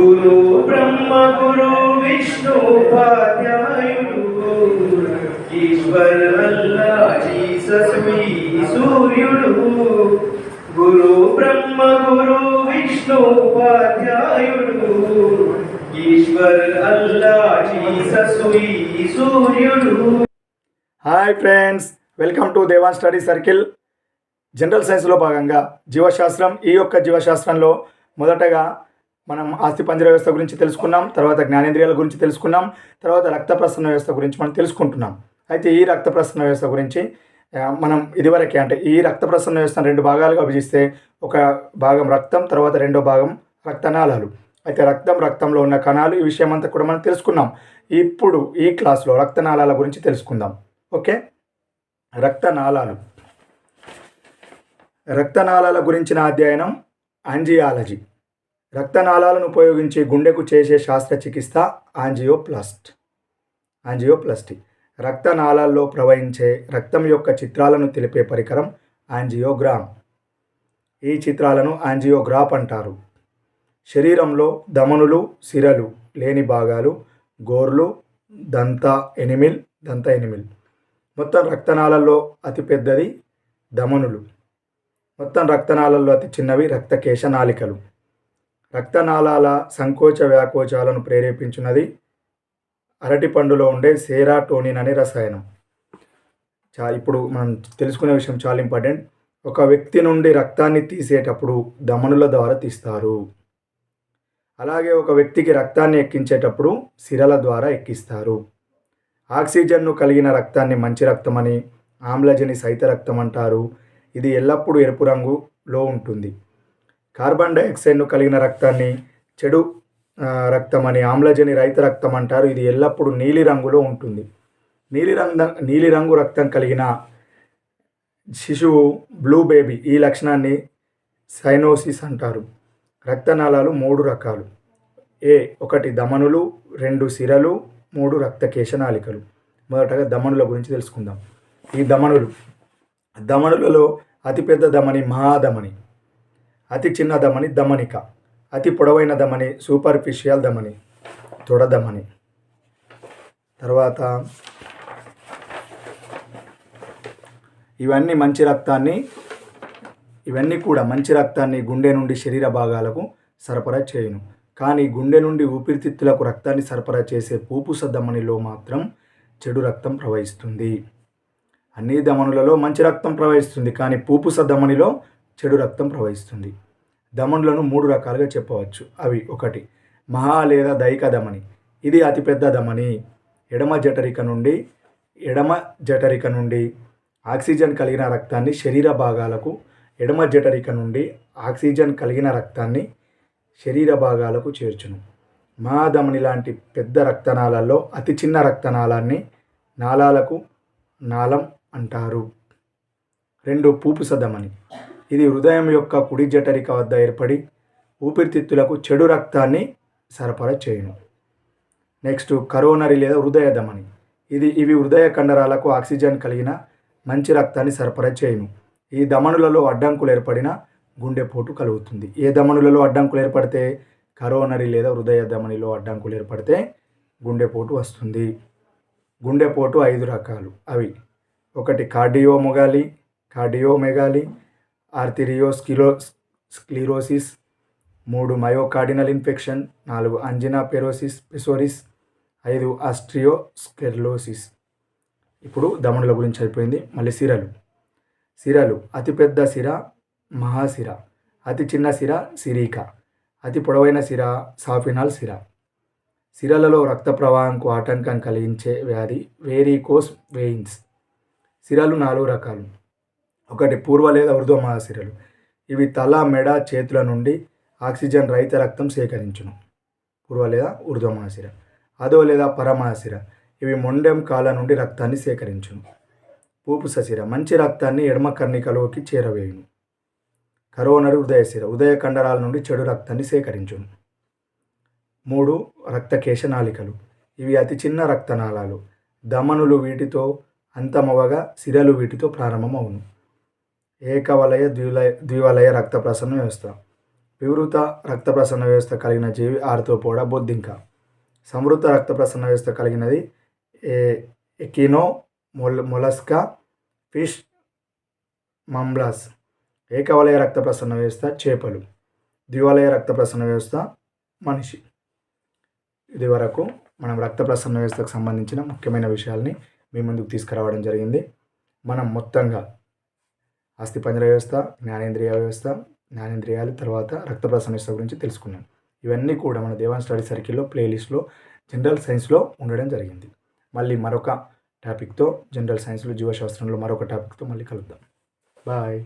గురు బ్రహ్మ గురు విష్ణు ఉపాధ్యాయుడు. ఈశ్వర్ అల్లా జీసస్ సూర్యుడు. గురు బ్రహ్మ గురు విష్ణు ఉపాధ్యాయుడు. ఈశ్వర్ అల్లా జీసస్ సూర్యుడు. Hi friends welcome to Devan study circle general సైన్స్లో భాగంగా జీవశాస్త్రం ఈ యొక్క జీవశాస్త్రంలో మొదటగా మనం ఆస్తి పంజర వ్యవస్థ గురించి తెలుసుకున్నాం తర్వాత జ్ఞానేంద్రియాల గురించి తెలుసుకున్నాం తర్వాత రక్త ప్రసరణ వ్యవస్థ గురించి మనం తెలుసుకుంటున్నాం. అయితే ఈ రక్త ప్రసరణ వ్యవస్థ గురించి మనం ఇదివరకే అంటే ఈ రక్త ప్రసరణ వ్యవస్థను రెండు భాగాలుగా విభజిస్తే ఒక భాగం రక్తం తర్వాత రెండో భాగం రక్తనాళాలు. అయితే రక్తం రక్తంలో ఉన్న కణాలు ఈ విషయం అంతా కూడా మనం తెలుసుకున్నాం. ఇప్పుడు ఈ క్లాస్లో రక్తనాళాల గురించి తెలుసుకుందాం. ఓకే? రక్తనాళాలు. రక్తనాళాల గురించిన అధ్యయనం ఆంజియాలజీ రక్తనాళాలను ఉపయోగించి గుండెకు చేసే శస్త్రచికిత్స ఆంజియోప్లాస్ట్. ఆంజియోప్లాస్టీ. రక్తనాళాల్లో ప్రవహించే రక్తం యొక్క చిత్రాలను తెలిపే పరికరం ఆంజియోగ్రామ్. ఈ చిత్రాలను ఆంజియోగ్రాఫ్ అంటారు. శరీరంలో ధమనులు సిరలు లేని భాగాలు గోర్లు దంత ఎనిమిల్ దంత ఎనిమిల్. మొత్తం రక్తనాళల్లో అతిపెద్దది ధమనులు మొత్తం రక్తనాళల్లో అతి చిన్నవి రక్తకేశ నాళికలు. రక్తనాళాల సంకోచ వ్యాకోచాలను ప్రేరేపించున్నది అరటిపండులో ఉండే సేరాటోనిన్ అనే రసాయనం. చా ఇప్పుడు మనం తెలుసుకునే విషయం చాలా ఇంపార్టెంట్. ఒక వ్యక్తి నుండి రక్తాన్ని తీసేటప్పుడు ధమనుల ద్వారా తీస్తారు. అలాగే ఒక వ్యక్తికి రక్తాన్ని ఎక్కించేటప్పుడు సిరల ద్వారా ఎక్కిస్తారు. ఆక్సిజన్ను కలిగిన రక్తాన్ని మంచి రక్తమని ఆమ్లజని సహిత రక్తం అంటారు ఇది ఎల్లప్పుడూ ఎరుపు రంగులో ఉంటుంది. కార్బన్ డైఆక్సైడ్ను కలిగిన రక్తాన్ని చెడు రక్తం అని ఆమ్లజని రహిత రక్తం అంటారు. ఇది ఎల్లప్పుడూ నీలిరంగులో ఉంటుంది. నీలిరంగ నీలిరంగు రక్తం కలిగిన శిశువు బ్లూ బేబీ ఈ లక్షణాన్ని సైనోసిస్ అంటారు. రక్తనాళాలు మూడు రకాలు. ఏ ఒకటి దమనులు రెండు సిరలు మూడు రక్తకేశ నాళికలు. మొదటగా దమనుల గురించి తెలుసుకుందాం. ఈ దమనులు. దమనులలో అతిపెద్ద ధమని మహాధమని అతి చిన్న ధమని ధమనిక అతి పొడవైన ధమని సూపర్ఫిషియల్ ధమని తొడధమని తర్వాత ఇవన్నీ మంచి రక్తాన్ని ఇవన్నీ కూడా మంచి రక్తాన్ని గుండె నుండి శరీర భాగాలకు సరఫరా చేయను. కానీ గుండె నుండి ఊపిరితిత్తులకు రక్తాన్ని సరఫరా చేసే పూపుస ధమనిలో మాత్రం చెడు రక్తం ప్రవహిస్తుంది. అన్ని ధమనులలో మంచి రక్తం ప్రవహిస్తుంది కానీ పూపుస ధమనిలో చెడు రక్తం ప్రవహిస్తుంది. ధమనులను మూడు రకాలుగా చెప్పవచ్చు. అవి ఒకటి మహా లేదా దైక ధమని ఇది అతిపెద్ద ధమని ఎడమ జఠరిక నుండి ఎడమ జఠరిక నుండి ఆక్సిజన్ కలిగిన రక్తాన్ని శరీర భాగాలకు ఎడమ జఠరిక నుండి ఆక్సిజన్ కలిగిన రక్తాన్ని శరీర భాగాలకు చేర్చును. మహాధమని లాంటి పెద్ద రక్తనాళాల్లో అతి చిన్న రక్తనాళాన్ని నాళాలకు నాళం అంటారు. రెండు పూపుస ధమని ఇది హృదయం యొక్క కుడి జఠరిక వద్ద ఏర్పడి ఊపిరితిత్తులకు చెడు రక్తాన్ని సరఫరా చేయును. నెక్స్ట్ కరోనరీ లేదా హృదయ ధమని. ఇది ఇవి హృదయ కండరాలకు ఆక్సిజన్ కలిగిన మంచి రక్తాన్ని సరఫరా చేయును. ఈ ధమనులలో అడ్డంకులు ఏర్పడిన గుండెపోటు కలుగుతుంది. ఏ ధమనులలో అడ్డంకులు ఏర్పడితే కరోనరీ లేదా హృదయ ధమనిలో అడ్డంకులు ఏర్పడితే గుండెపోటు వస్తుంది. గుండెపోటు ఐదు రకాలు. అవి ఒకటి కార్డియోమొగాలి కార్డియోమెగాలి ఆర్థిరియోస్కిలో స్క్లిరోసిస్ మూడు మయోకార్డినల్ ఇన్ఫెక్షన్ నాలుగు అంజినా పెరోసిస్ పెసోరిస్ ఐదు ఆస్ట్రియోస్కెర్లోసిస్. ఇప్పుడు దమనుల గురించి అయిపోయింది. మళ్ళీ సిరలు. సిరలు. అతిపెద్ద సిర మహాసిర అతి చిన్న సిర సిరీక. అతి పొడవైన సిర సాఫినాల్ సిర. సిరలలో రక్త ప్రవాహంకు ఆటంకం కలిగించే వ్యాధి వేరికోస్ వెయిన్స్. సిరలు నాలుగు రకాలు. ఒకటి పూర్వ లేదా ఊర్ధ్వ మహాసిరలు. ఇవి తల మెడ చేతుల నుండి ఆక్సిజన్ రహిత రక్తం సేకరించును. పూర్వ లేదా ఊర్ధ్వ మహాసిర. అదో లేదా పరమాసిర ఇవి మొండెం కాల నుండి రక్తాన్ని సేకరించును. పూపు ససిర. మంచి రక్తాన్ని ఎడమ కర్ణికలోకి చేరవేయును. కరోనరి ఉదయశిర ఉదయ కండరాల నుండి చెడు రక్తాన్ని సేకరించును. మూడు రక్తకేశ నాళికలు. ఇవి అతి చిన్న రక్తనాళాలు. ధమనులు వీటితో అంతమవగా సిరలు వీటితో ప్రారంభమవును. ఏకవలయ ద్విలయ ద్వివలయ రక్త ప్రసరణ వ్యవస్థ. వివృత రక్త ప్రసరణ వ్యవస్థ కలిగిన జీవి ఆర్థోపోడా బొద్దింక. సమృద్ధ రక్త ప్రసరణ వ్యవస్థ కలిగినది ఏ ఎకినో మొల్ మొలస్కా ఫిష్ మంబ్లాస్. ఏకవలయ రక్త ప్రసరణ వ్యవస్థ చేపలు. ద్వివలయ రక్త ప్రసరణ వ్యవస్థ మనిషి. ఇది వరకు మనం రక్త ప్రసరణ వ్యవస్థకు సంబంధించిన ముఖ్యమైన విషయాల్ని మీ ముందుకు తీసుకురావడం జరిగింది. మనం మొత్తంగా అస్థిపంజర వ్యవస్థ జ్ఞానేంద్రియ వ్యవస్థ జ్ఞానేంద్రియాలు తర్వాత రక్త ప్రసరణ వ్యవస్థ గురించి తెలుసుకున్నాం. ఇవన్నీ కూడా మన దేవాన్ స్టడీ సర్కిల్లో ప్లేలిస్ట్లో జనరల్ సైన్స్లో ఉండడం జరిగింది. మళ్ళీ మరొక టాపిక్తో జనరల్ సైన్స్లో జీవశాస్త్రంలో మరొక టాపిక్తో మళ్ళీ కలుద్దాం. బాయ్.